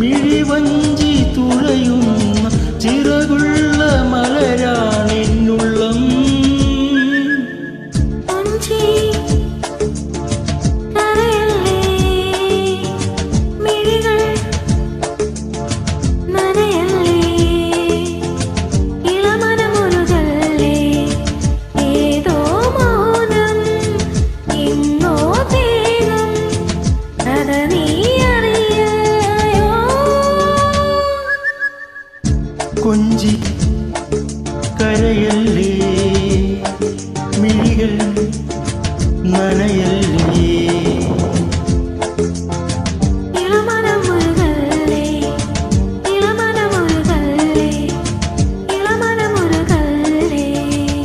മിഴിവഞ്ചി തുഴയുന്ന ചിറകുള്ള മലരാണെന്നുള്ളം കൊഞ്ചി കരയല്ല